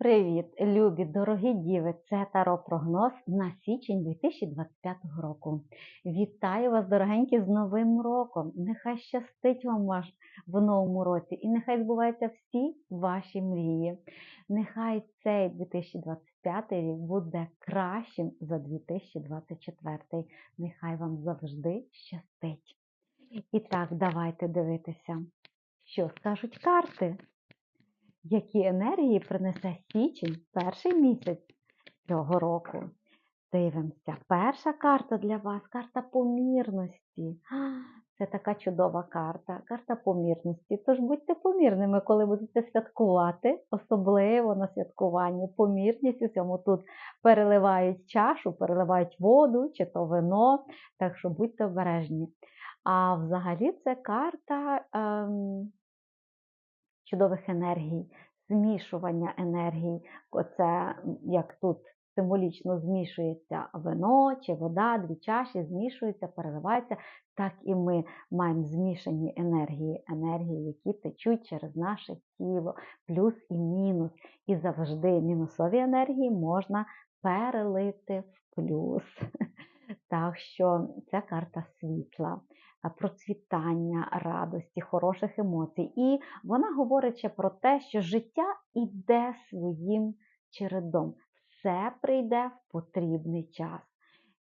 Привіт, любі, дорогі діви! Це Таро прогноз на січень 2025 року. Вітаю вас, дорогенькі, з Новим роком! Нехай щастить вам в новому році і нехай збуваються всі ваші мрії. Нехай цей 2025 рік буде кращим за 2024. Нехай вам завжди щастить. І так, давайте дивитися, що скажуть карти які енергії принесе січень перший місяць цього року. Дивимося, перша карта для вас карта помірності. Це така чудова карта, карта помірності. Тож будьте помірними, коли будете святкувати, особливо на святкуванні. Помірність у цьому тут переливають чашу, переливають воду чи то вино, так що будьте обережні. А взагалі це карта. Ем, чудових енергій, змішування енергій. Оце як тут символічно змішується вино чи вода, дві чаші змішуються, переливаються. Так і ми маємо змішані енергії, енергії, які течуть через наше тіло, плюс і мінус. І завжди мінусові енергії можна перелити в плюс. Так що це карта світла процвітання, радості, хороших емоцій. І вона говорить ще про те, що життя іде своїм чередом. Все прийде в потрібний час.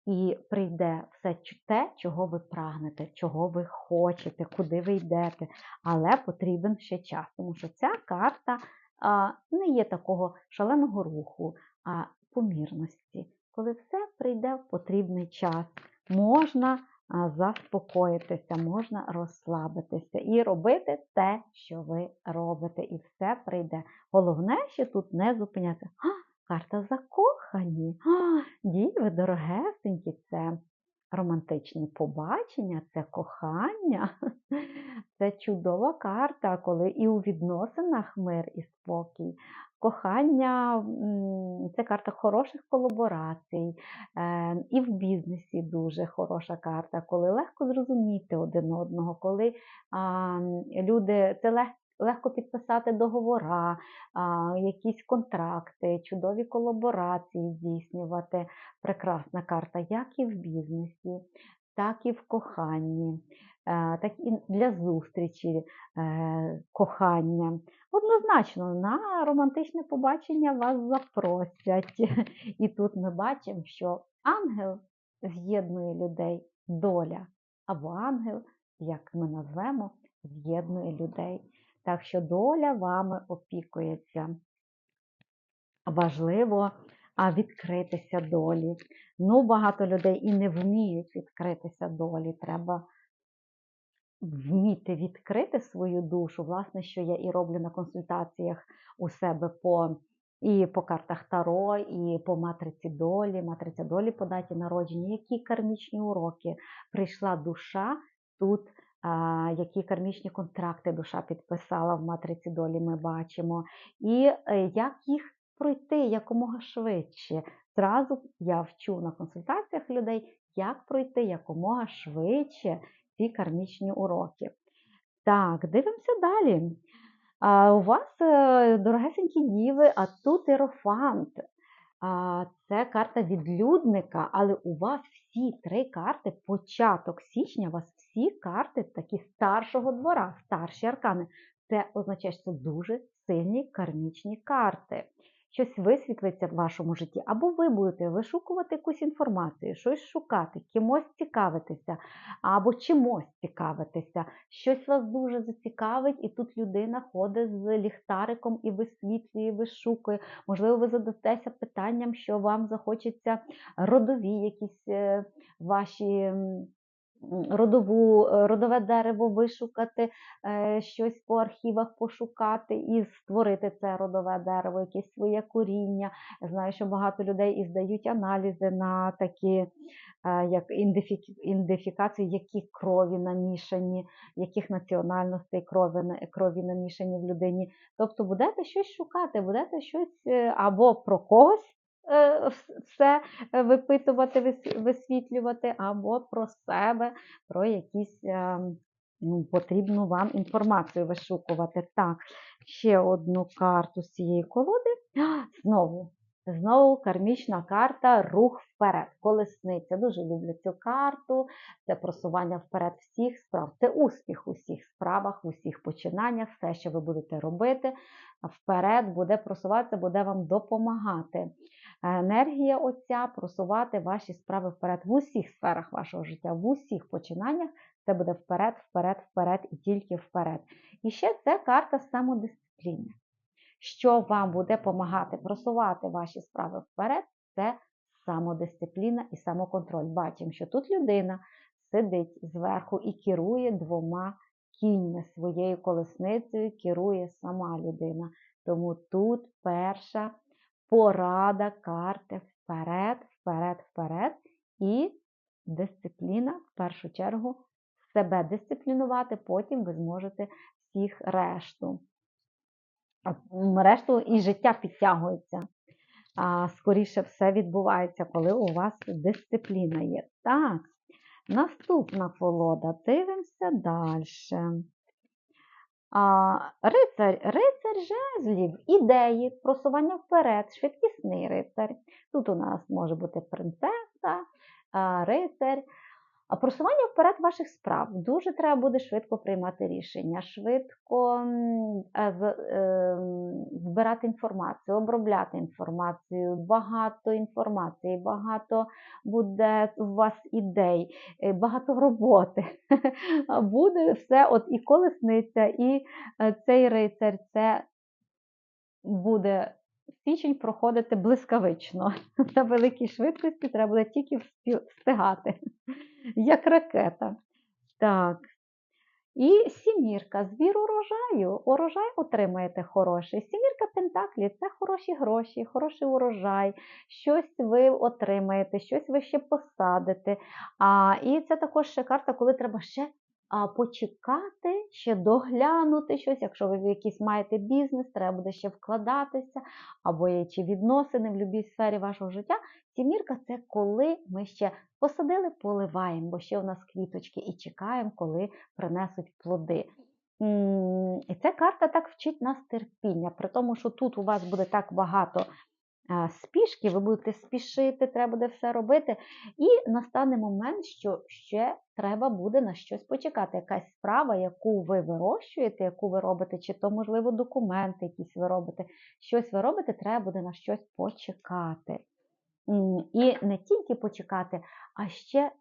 І прийде все те, чого ви прагнете, чого ви хочете, куди ви йдете. Але потрібен ще час, тому що ця карта а, не є такого шаленого руху, а помірності. Коли все прийде в потрібний час, можна заспокоїтися, можна розслабитися і робити те, що ви робите, і все прийде. Головне, що тут не зупинятися. Карта закохані. Діви, дорогесенькі, це романтичні побачення, це кохання. Це чудова карта, коли і у відносинах мир і спокій. Кохання це карта хороших колаборацій, е, і в бізнесі дуже хороша карта, коли легко зрозуміти один одного, коли люди це легко підписати договора, якісь контракти, чудові колаборації здійснювати. Прекрасна карта, як і в бізнесі, так і в коханні, е, так і для зустрічі е, кохання. Однозначно, на романтичне побачення вас запросять. І тут ми бачимо, що ангел з'єднує людей, доля, або ангел, як ми назвемо, з'єднує людей. Так що доля вами опікується. Важливо відкритися долі. Ну, багато людей і не вміють відкритися долі. Треба вміти відкрити свою душу, власне, що я і роблю на консультаціях у себе по і по картах Таро, і по матриці долі, матриця долі по даті народження, які кармічні уроки прийшла душа тут. Які кармічні контракти душа підписала в матриці долі, ми бачимо, і е, як їх пройти якомога швидше. Зразу я вчу на консультаціях людей, як пройти якомога швидше ці кармічні уроки. Так, дивимося далі. А, У вас, е, дорогесенькі діви, а тут ерофант. А, Це карта відлюдника, але у вас всі три карти, початок січня, у вас всі карти такі старшого двора, старші аркани. Це означає, що це дуже сильні кармічні карти щось висвітлиться в вашому житті, або ви будете вишукувати якусь інформацію, щось шукати, кимось цікавитися, або чимось цікавитися, щось вас дуже зацікавить, і тут людина ходить з ліхтариком і висвітлює, вишукує. Можливо, ви задастеся питанням, що вам захочеться родові якісь е, ваші родову, е, родове дерево вишукати, е, щось по архівах пошукати і створити це родове дерево, якесь своє коріння. Я знаю, що багато людей і здають аналізи на такі е, як ідентифікацію, які крові намішані, яких національностей крові крові намішані в людині. Тобто будете щось шукати, будете щось або про когось. Е, все е, випитувати, висвітлювати, або про себе, про якісь е, ну, потрібну вам інформацію вишукувати. Так, ще одну карту з цієї колоди. Знову, знову кармічна карта рух вперед. Колесниця. Дуже люблю цю карту. Це просування вперед всіх справ. Це успіх у всіх справах, у всіх починаннях, все, що ви будете робити, вперед буде просуватися, буде вам допомагати. Енергія оця просувати ваші справи вперед в усіх сферах вашого життя, в усіх починаннях. Це буде вперед, вперед, вперед і тільки вперед. І ще це карта самодисципліни. Що вам буде допомагати просувати ваші справи вперед, це самодисципліна і самоконтроль. Бачимо, що тут людина сидить зверху і керує двома кіньми своєю колесницею, керує сама людина. Тому тут перша порада карти вперед, вперед, вперед. І дисципліна, в першу чергу, себе дисциплінувати, потім ви зможете всіх решту. Решту і життя підтягується. А, Скоріше все відбувається, коли у вас дисципліна є. Так, наступна колода. Дивимося далі. А, Рицар, рицар жезлів, ідеї, просування вперед, швидкісний рицар. Тут у нас може бути принцеса, а, рицар. А просування вперед ваших справ. Дуже треба буде швидко приймати рішення, швидко е, е, збирати інформацію, обробляти інформацію, багато інформації, багато буде у вас ідей, е, багато роботи. Буде все, от і колесниця, і цей рицар, це буде січень проходити блискавично. На великій швидкості треба буде тільки встигати, як ракета. Так. І сімірка, збір урожаю. Урожай отримаєте хороший. Сімірка Пентаклі це хороші гроші, хороший урожай, щось ви отримаєте, щось ви ще посадите. А, І це також ще карта, коли треба ще почекати, ще доглянути щось, якщо ви якийсь маєте бізнес, треба буде ще вкладатися, або є чи відносини в будь-якій сфері вашого життя. Сімірка це коли ми ще посадили, поливаємо, бо ще у нас квіточки, і чекаємо, коли принесуть плоди. І ця карта так вчить нас терпіння, при тому, що тут у вас буде так багато спішки, ви будете спішити, треба буде все робити. І настане момент, що ще треба буде на щось почекати. Якась справа, яку ви вирощуєте, яку ви робите, чи то, можливо, документи якісь ви робите, щось ви робите, треба буде на щось почекати. І не тільки почекати, а ще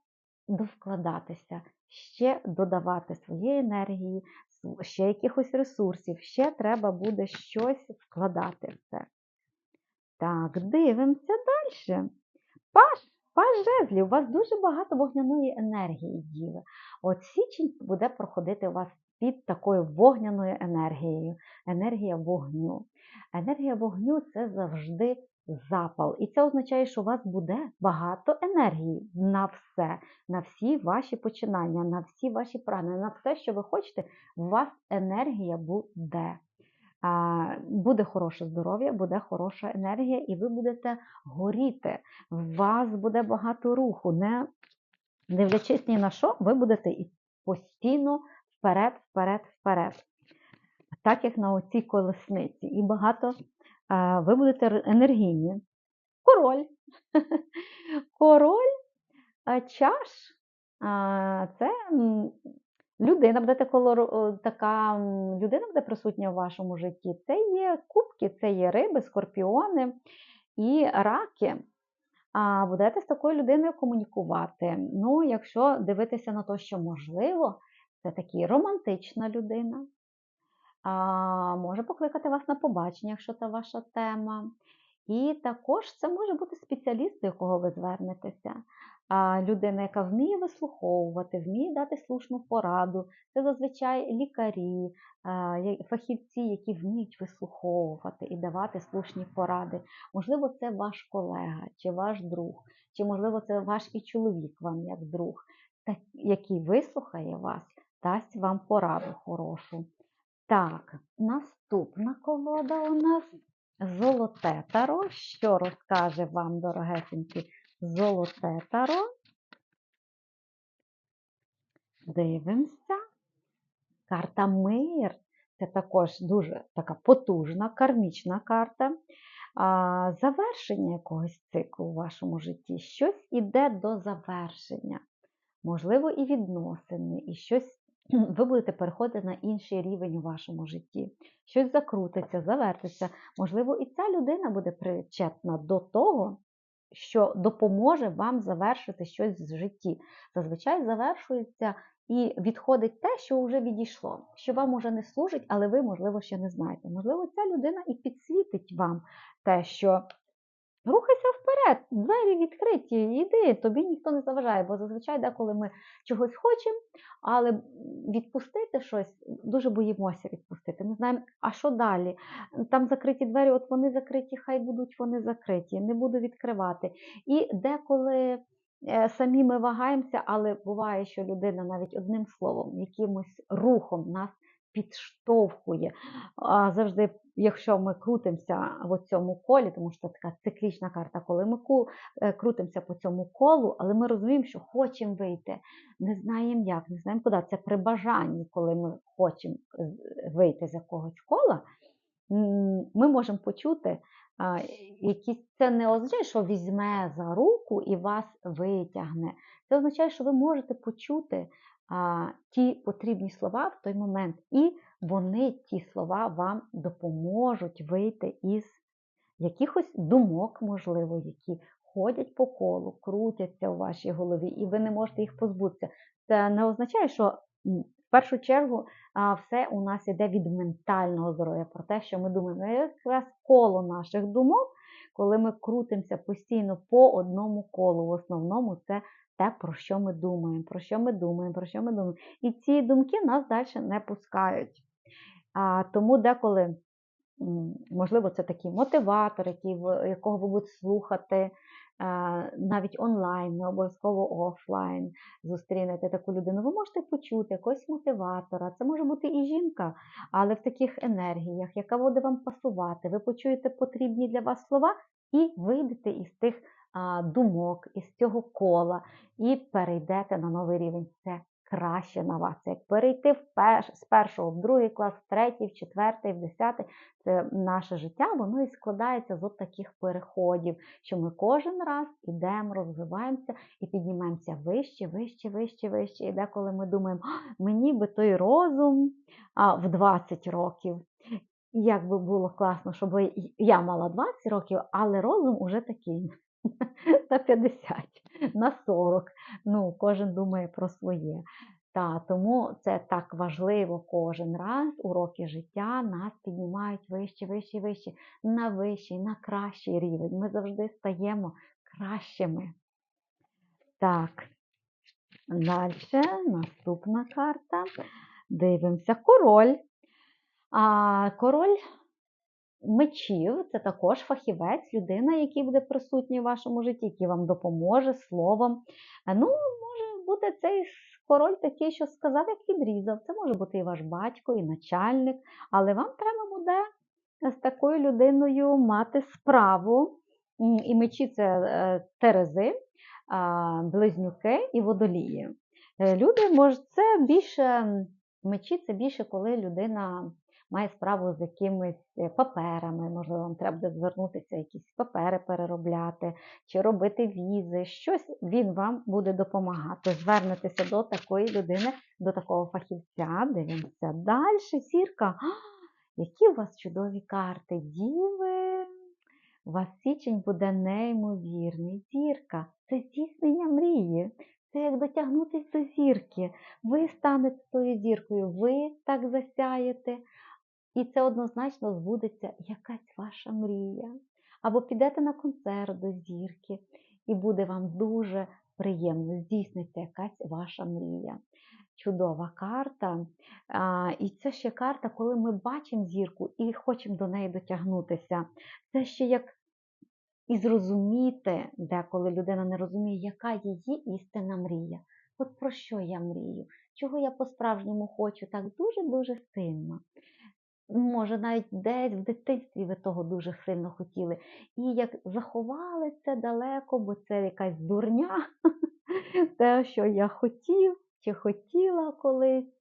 довкладатися, ще додавати своєї енергії, ще якихось ресурсів, ще треба буде щось вкладати в це. Так, дивимося далі. Паш, паш жезлів, у вас дуже багато вогняної енергії, діви. От січень буде проходити у вас під такою вогняною енергією. Енергія вогню. Енергія вогню це завжди запал. І це означає, що у вас буде багато енергії на все, на всі ваші починання, на всі ваші прагнення, на все, що ви хочете, у вас енергія буде буде хороше здоров'я, буде хороша енергія, і ви будете горіти. У вас буде багато руху. Не дивлячись ні на що, ви будете постійно вперед, вперед, вперед. Так як на оцій колесниці. І багато ви будете енергійні. Король. Король чаш це Людина буде такого, така людина буде присутня в вашому житті. Це є кубки, це є риби, скорпіони і раки. А будете з такою людиною комунікувати. Ну, якщо дивитися на те, що можливо, це такі романтична людина. А, Може покликати вас на побачення, якщо це ваша тема. І також це може бути спеціаліст, до якого ви звернетеся людина, яка вміє вислуховувати, вміє дати слушну пораду. Це зазвичай лікарі, фахівці, які вміють вислуховувати і давати слушні поради. Можливо, це ваш колега чи ваш друг, чи, можливо, це ваш і чоловік вам як друг, який вислухає вас, дасть вам пораду хорошу. Так, наступна колода у нас золоте таро, що розкаже вам, дорогесенькі, золоте таро. Дивимося. Карта мир. Це також дуже така потужна кармічна карта. а, завершення якогось циклу у вашому житті. Щось іде до завершення, можливо, і відносини, і щось ви будете переходити на інший рівень у вашому житті. Щось закрутиться, завертиться. Можливо, і ця людина буде причетна до того, що допоможе вам завершити щось в житті. Зазвичай завершується і відходить те, що вже відійшло, що вам уже не служить, але ви, можливо, ще не знаєте. Можливо, ця людина і підсвітить вам те, що рухайся вперед, двері відкриті, йди, тобі ніхто не заважає, бо зазвичай, деколи ми чогось хочемо, але відпустити щось дуже боїмося відпустити. Не знаємо, а що далі? Там закриті двері, от вони закриті, хай будуть вони закриті, не буду відкривати. І деколи. Е, самі ми вагаємося, але буває, що людина навіть одним словом, якимось рухом нас підштовхує. Завжди, якщо ми крутимося в цьому колі, тому що це така циклічна карта, коли ми е, крутимося по цьому колу, але ми розуміємо, що хочемо вийти, не знаємо як, не знаємо куди. Це при бажанні, коли ми хочемо вийти з якогось кола, ми можемо почути. Якісь це не означає, що візьме за руку і вас витягне. Це означає, що ви можете почути ті потрібні слова в той момент, і вони, ті слова, вам допоможуть вийти із якихось думок, можливо, які ходять по колу, крутяться у вашій голові, і ви не можете їх позбутися. Це не означає, що в першу чергу все у нас іде від ментального здоров'я, про те, що ми думаємо, якраз коло наших думок, коли ми крутимося постійно по одному колу. В основному це те, про що ми думаємо, про що ми думаємо, про що ми думаємо. І ці думки нас далі не пускають. А, Тому деколи, можливо, це такий мотиватор, який, якого ви будете слухати навіть онлайн, не обов'язково офлайн зустрінете таку людину. Ви можете почути якогось мотиватора. Це може бути і жінка, але в таких енергіях, яка буде вам пасувати. Ви почуєте потрібні для вас слова і вийдете із тих думок, із цього кола і перейдете на новий рівень. Це краще на вас. Це як перейти в перш, з першого в другий клас, в третій, в четвертий, в десятий. Це наше життя, воно і складається з от таких переходів, що ми кожен раз ідемо, розвиваємося і піднімаємося вище, вище, вище, вище. І деколи ми думаємо, мені би той розум а, в 20 років. Як би було класно, щоб я мала 20 років, але розум уже такий на 50, на 40. Ну, Кожен думає про своє. Та, Тому це так важливо кожен раз уроки життя нас піднімають вище, вище, вище, на вищий, на кращий рівень. Ми завжди стаємо кращими. Так, далі наступна карта. Дивимося король. А, Король мечів це також фахівець, людина, який буде присутній в вашому житті, який вам допоможе словом. Ну, може бути цей король такий, що сказав, як відрізав. Це може бути і ваш батько, і начальник, але вам треба буде з такою людиною мати справу. І мечі це е, терези, близнюки і водолії. Е, люди можуть це більше мечі це більше, коли людина має справу з якимись е, паперами, можливо, вам треба буде звернутися, якісь папери переробляти, чи робити візи, щось він вам буде допомагати. Звернетеся до такої людини, до такого фахівця, дивимося далі. Зірка. Які у вас чудові карти, діви! У вас січень буде неймовірний. Зірка це здійснення мрії. Це як дотягнутися до зірки. Ви станете тою зіркою, ви так засяєте, і це однозначно збудеться якась ваша мрія. Або підете на концерт до зірки, і буде вам дуже приємно, здійсниться якась ваша мрія. Чудова карта. А, І це ще карта, коли ми бачимо зірку і хочемо до неї дотягнутися. Це ще як і зрозуміти, деколи людина не розуміє, яка її істинна мрія. От про що я мрію? Чого я по-справжньому хочу так дуже-дуже сильно. Може, навіть десь в дитинстві ви того дуже сильно хотіли. І як заховали це далеко, бо це якась дурня, те, що я хотів чи хотіла колись.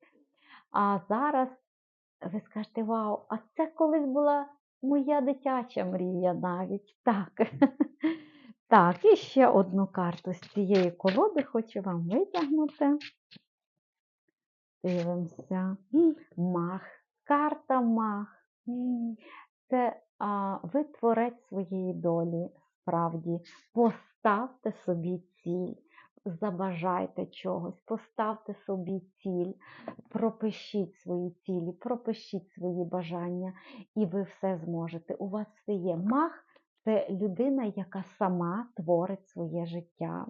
А зараз ви скажете, вау, а це колись була моя дитяча мрія навіть. Так. Так, і ще одну карту з цієї колоди хочу вам витягнути. Дивимося. Мах. Карта мах. Це а, ви творець своєї долі, справді. Поставте собі ціль, забажайте чогось, поставте собі ціль, пропишіть свої цілі, пропишіть свої бажання, і ви все зможете. У вас все є. Мах це людина, яка сама творить своє життя.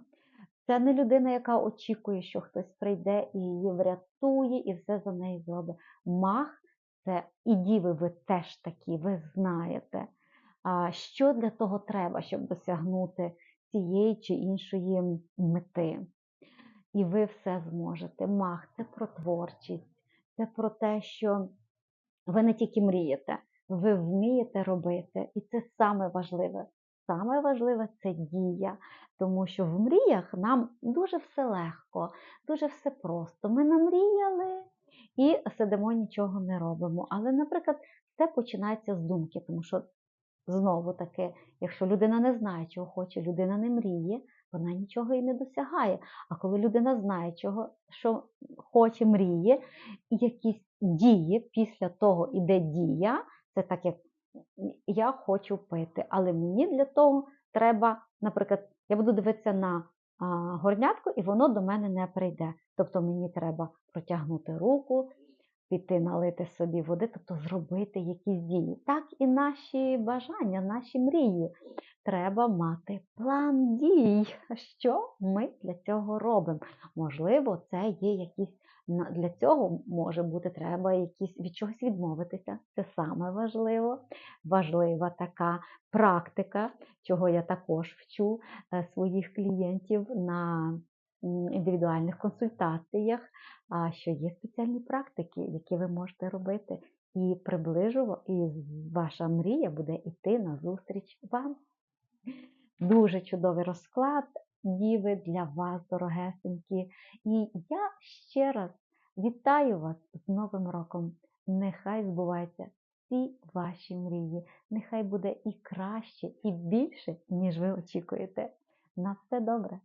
Це не людина, яка очікує, що хтось прийде і її врятує, і все за неї зробить. Мах це і діви, ви теж такі, ви знаєте, що для того треба, щоб досягнути цієї чи іншої мети. І ви все зможете. Мах це про творчість, це про те, що ви не тільки мрієте, ви вмієте робити. І це саме важливе. Саме важливе це дія, тому що в мріях нам дуже все легко, дуже все просто. Ми намріяли і сидимо, нічого не робимо. Але, наприклад, все починається з думки, тому що знову таки, якщо людина не знає, чого хоче, людина не мріє, вона нічого і не досягає. А коли людина знає, чого, що хоче, мріє, і якісь дії, після того іде дія, це так як я хочу пити, але мені для того треба, наприклад, я буду дивитися на горнятку, і воно до мене не прийде. Тобто мені треба протягнути руку, піти налити собі води, тобто зробити якісь дії. Так і наші бажання, наші мрії. Треба мати план дій. Що ми для цього робимо? Можливо, це є якісь для цього може бути треба якісь від чогось відмовитися. Це саме важливо. Важлива така практика, чого я також вчу е, своїх клієнтів на індивідуальних консультаціях, що є спеціальні практики, які ви можете робити. І приближу, і ваша мрія буде йти назустріч вам. Дуже чудовий розклад, діви для вас, дорогесенькі. І я ще раз вітаю вас з Новим роком. Нехай збуваються всі ваші мрії. Нехай буде і краще, і більше, ніж ви очікуєте. На все добре!